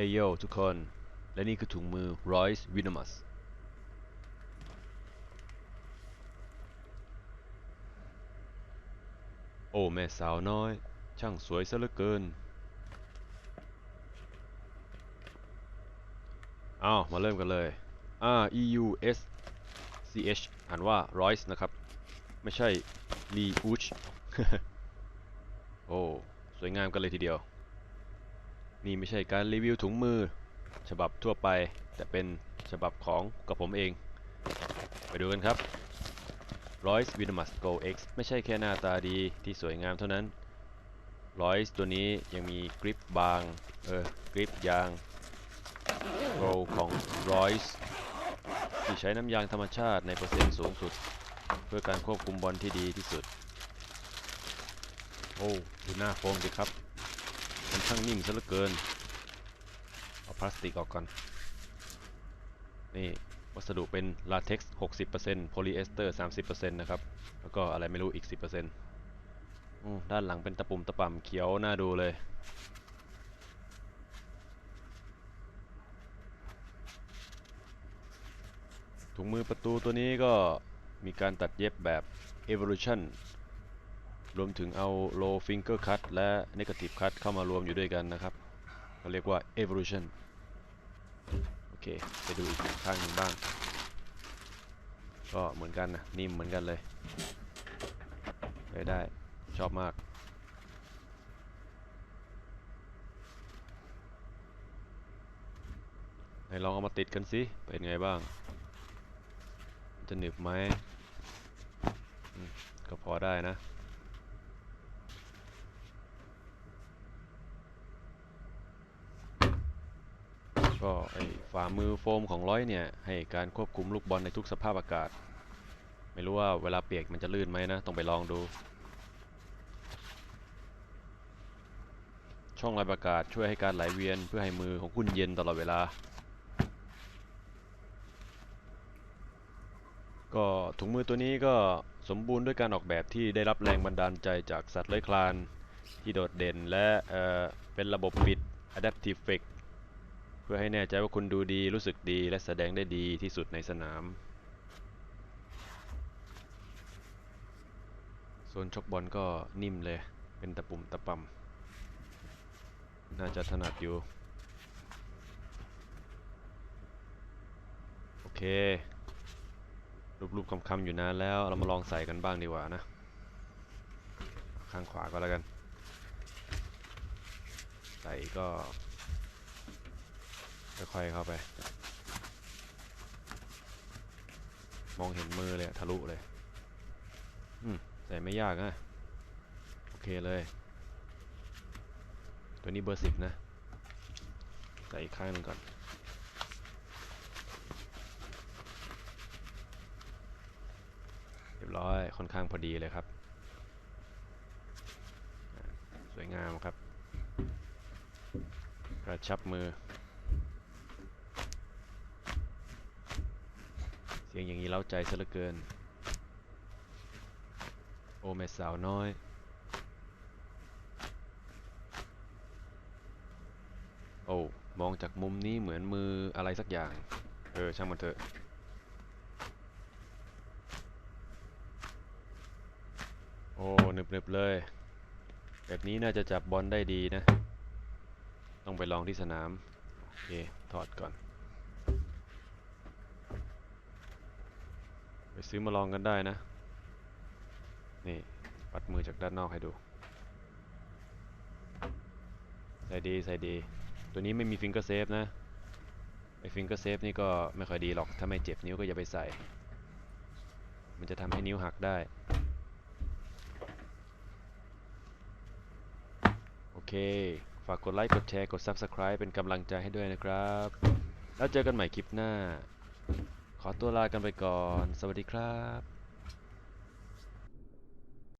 ฮยโยทุกคน และนี่คือถุงมือ Royce Vinamus โอ้แม่สาวน้อย ช่างสวยซะเหลือเกิน อ้าว มาเริ่มกันเลย R E U S C H อ่านว่า Royce นะครับ ไม่ใช่ Lee Uch โอ้ สวยงามกันเลยทีเดียว นี่ไม่ใช่การรีวิวถุงมือ ฉบับทั่วไป แต่เป็นฉบับของกับผมเอง ไปดูกันครับ Royce Vinamus Go X ไม่ใช่แค่หน้าตาดีที่สวยงามเท่านั้น Royce ตัวนี้ยังมีกริปบาง เออ กริปยาง Go ของ Royce ที่ใช้น้ำยางธรรมชาติในเปอร์เซ็นต์สูงสุด เพื่อการควบคุมบอลที่ดีที่สุด โอ้ดูหน้าโฟมดิครับ มันช่างนิ่มซะเหลือเกิน เอาพลาสติกออกก่อน นี่วัสดุเป็นลาเท็กซ์60%โพลีเอสเตอร์ 30%นะครับ แล้วก็อะไรไม่รู้อีก 10%อืมด้านหลังเป็นตะปุ่มตะป่ำเขียวน่าดูเลย ถุงมือประตูตัวนี้ก็มีการตัดเย็บแบบ evolution รวมถึงเอา low finger cut และ negative cut เข้ามารวมอยู่ด้วยกันนะครับเขาเรียกว่า evolution โอเค ไปดูอีกข้างหนึ่งบ้าง ก็เหมือนกันนะนิ่มเหมือนกันเลยไปได้ ชอบมากไหนลองเอามาติดกันสิ เป็นไงบ้าง จะหนึบไหมก็พอได้นะ ก็ไอฝ่ามือโฟมของร้อยเนี่ย ให้การควบคุมลูกบอลในทุกสภาพอากาศ ไม่รู้ว่าเวลาเปียกมันจะลื่นไหมนะ ต้องไปลองดู ช่องระบายอากาศช่วยให้การไหลเวียนเพื่อให้มือของคุณเย็นตลอดเวลา ก็ถุงมือตัวนี้ก็สมบูรณ์ด้วยการออกแบบที่ได้รับแรงบันดาลใจจากสัตว์เลื้อยคลาน ที่โดดเด่นและเเป็นระบบปิด Adaptive Fix พื่อให้แน่ใจว่าคุณดูดีรู้สึกดีและแสดงได้ดีที่สุดในสนาม โซนชกบอลก็นิ่มเลย เป็นตะปุ่มตะปำน่าจะถนัดอยู่ โอเค รูปๆคำๆอยู่นานแล้ว เรามาลองใส่กันบ้างดีกว่านะ ข้างขวาก็แล้วกัน ใส่ก็ ค่อยๆเข้าไป มองเห็นมือเลยทะลุเลย อืมใส่ไม่ยากนะ โอเคเลย ตัวนี้เบอร์สิบนะ ใส่อีกข้างหนึงก่อนเรียบร้อย ค่อนข้างพอดีเลยครับ สวยงามครับ กระชับมือ สียงอย่างนี้เล้าใจซะเหลือเกิน โอ้แม่สาวน้อยโอ้มองจากมุมนี้เหมือนมืออะไรสักอย่าง เออ ช่างมันเถอะ โอ้หนึบๆเลย แบบนี้น่าจะจับบอลได้ดีนะ ต้องไปลองที่สนาม โอเค ถอดก่อน ไป ซื้อมาลองกันได้นะ นี่ปัดมือจากด้านนอกให้ดู ใส่ดีใส่ดี ตัวนี้ไม่มีฟิงเกอร์เซฟนะ ไอ้ฟิงเกอร์เซฟนี่ก็ไม่ค่อยดีหรอก ถ้าไม่เจ็บนิ้วก็อย่าไปใส่ มันจะทำให้นิ้วหักได้ โอเค ฝากกดไลค์ กดแชร์ กด Subscribe เป็นกำลังใจให้ด้วยนะครับ แล้วเจอกันใหม่คลิปหน้า ขอตัวลากันไปก่อน สวัสดีครับ